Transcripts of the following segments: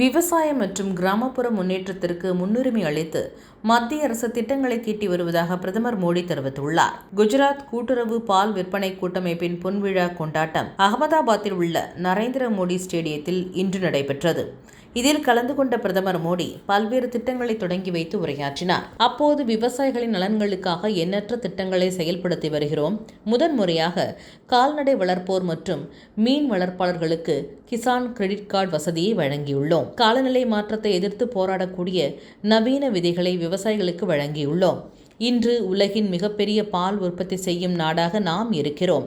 விவசாயம் மற்றும் கிராமப்புற முன்னேற்றத்திற்கு முன்னுரிமை அளித்து மத்திய அரசு திட்டங்களை தீட்டி வருவதாக பிரதமர் மோடி தெரிவித்துள்ளார். குஜராத் கூட்டுறவு பால் விற்பனை கூட்டமைப்பின் பொன்விழா கொண்டாட்டம் அகமதாபாத்தில் உள்ள நரேந்திர மோடி ஸ்டேடியத்தில் இன்று நடைபெற்றது. இதில் கலந்து கொண்ட பிரதமர் மோடி பல்வேறு திட்டங்களை தொடங்கி வைத்து உரையாற்றினார். அப்போது விவசாயிகளின் நலன்களுக்காக எண்ணற்ற திட்டங்களை செயல்படுத்தி வருகிறோம். முதன்முறையாக கால்நடை வளர்ப்போர் மற்றும் மீன் வளர்ப்பாளர்களுக்கு கிசான் கிரெடிட் கார்டு வசதியை வழங்கியுள்ளோம். காலநிலை மாற்றத்தை எதிர்த்து போராடக்கூடிய நவீன விதைகளை விவசாயிகளுக்கு வழங்கியுள்ளோம். இன்று உலகின் மிகப்பெரிய பால் உற்பத்தி செய்யும் நாடாக நாம் இருக்கிறோம்.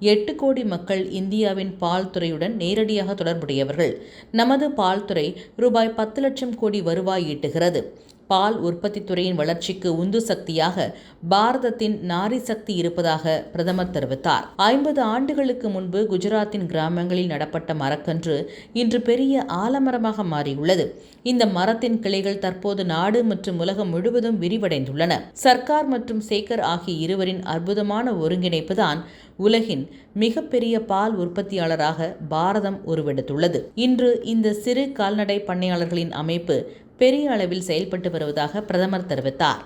எட்டு கோடி மக்கள் இந்தியாவின் பால் துறையுடன் நேரடியாக தொடர்புடையவர்கள். நமது பால் துறை ரூபாய் பத்து லட்சம் கோடி வருவாய் ஈட்டுகிறது. பால் உற்பத்தி துறையின் வளர்ச்சிக்கு உந்து சக்தியாக பாரதத்தின் நாரி சக்தி இருப்பதாக பிரதமர் தெரிவித்தார். ஐம்பது ஆண்டுகளுக்கு முன்பு குஜராத்தின் கிராமங்களில் நடப்பட்ட மரக்கன்று இன்று பெரிய ஆலமரமாக மாறியுள்ளது. இந்த மரத்தின் கிளைகள் தற்போது நாடு மற்றும் உலகம் முழுவதும் விரிவடைந்துள்ளன. சர்க்கார் மற்றும் சேகர் ஆகிய இருவரின் அற்புதமான ஒருங்கிணைப்பு தான் உலகின் மிகப்பெரிய பால் உற்பத்தியாளராக பாரதம் உருவெடுத்துள்ளது. இன்று இந்த சிறு கால்நடை பண்ணையாளர்களின் அமைப்பு பெரிய அளவில் செயல்பட்டு வருவதாக பிரதமர் தெரிவித்தார்.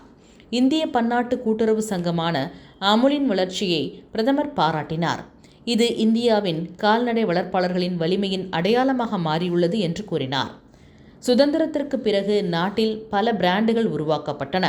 இந்திய பன்னாட்டு கூட்டுறவு சங்கமான அமுலின் வளர்ச்சியை பிரதமர் பாராட்டினார். இது இந்தியாவின் கால்நடை வளர்ப்பாளர்களின் வலிமையின் அடையாளமாக மாறியுள்ளது என்று கூறினார். சுதந்திரத்திற்கு பிறகு நாட்டில் பல பிராண்டுகள் உருவாக்கப்பட்டன.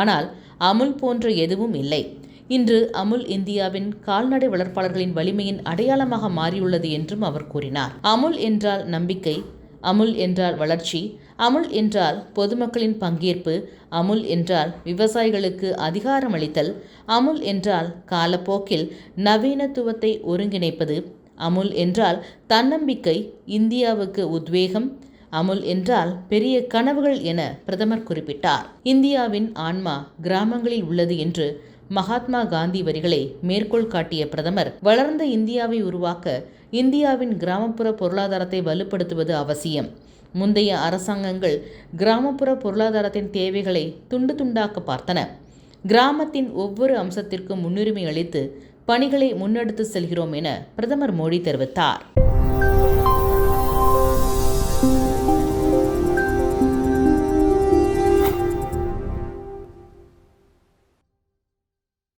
ஆனால் அமுல் போன்ற எதுவும் இல்லை. இன்று அமுல் இந்தியாவின் கால்நடை வளர்ப்பாளர்களின் வலிமையின் அடையாளமாக மாறியுள்ளது என்றும் அவர் கூறினார். அமுல் என்றால் நம்பிக்கை அமுல் என்றால் வளர்ச்சி அமுல் என்றால் பொதுமக்களின் பங்கேற்பு அமுல் என்றால் விவசாயிகளுக்கு அதிகாரமளித்தல் அமுல் என்றால் காலப்போக்கில் நவீனத்துவத்தை ஒருங்கிணைப்பது அமுல் என்றால் தன்னம்பிக்கை இந்தியாவுக்கு உத்வேகம் அமுல் என்றால் பெரிய கனவுகள் என பிரதமர் குறிப்பிட்டார். இந்தியாவின் ஆன்மா கிராமங்களில் உள்ளது என்று மகாத்மா காந்தி வரிகளை மேற்கோள் காட்டிய பிரதமர் வளர்ந்த இந்தியாவை உருவாக்க இந்தியாவின் கிராமப்புற பொருளாதாரத்தை வலுப்படுத்துவது அவசியம். முந்தைய அரசாங்கங்கள் கிராமப்புற பொருளாதாரத்தின் தேவைகளை துண்டு துண்டாக்க பார்த்தன. கிராமத்தின் ஒவ்வொரு அம்சத்திற்கும் முன்னுரிமை அளித்து பணிகளை முன்னெடுத்து செல்கிறோம் என பிரதமர் மோடி தெரிவித்தார்.